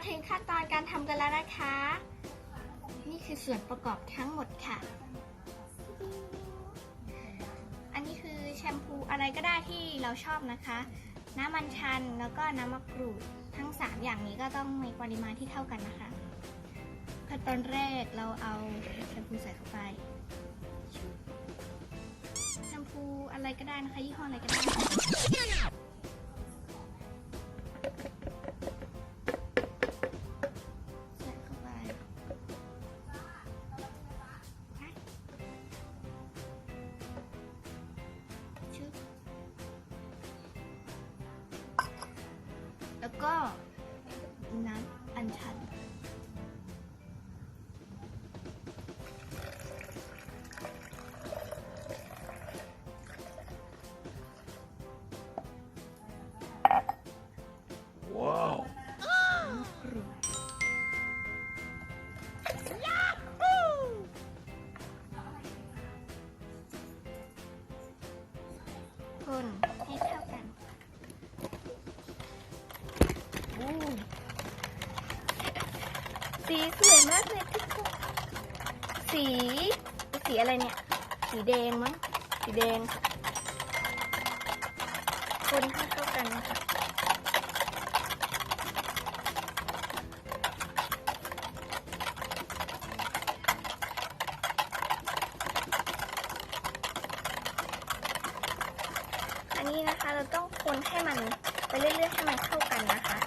มาถึงขั้นตอนการทำกันแล้วนะคะ นี่คือส่วนประกอบทั้งหมดค่ะ อันนี้คือแชมพูอะไรก็ได้ที่เราชอบนะคะ น้ำมันชันแล้วก็น้ำมะกรูดทั้ง 3 อย่างนี้ก็ต้องมีปริมาณที่เท่ากันนะคะขั้นตอนแรกเราเอาแชมพูใส่เข้าไปแชมพูอะไรก็ได้นะคะยี่ห้ออะไรก็ได้ ก็น้ำอัญชัน Wow. กรูดคน สีสวยมากเลยทุกคนสี สีอะไรเนี่ย สีแดงมั้ง สีแดงค่ะนให้เข้ากันนะคะอันนี้นะคะเราต้องคนให้มันไปเรื่อยๆให้มันเข้ากันนะคะ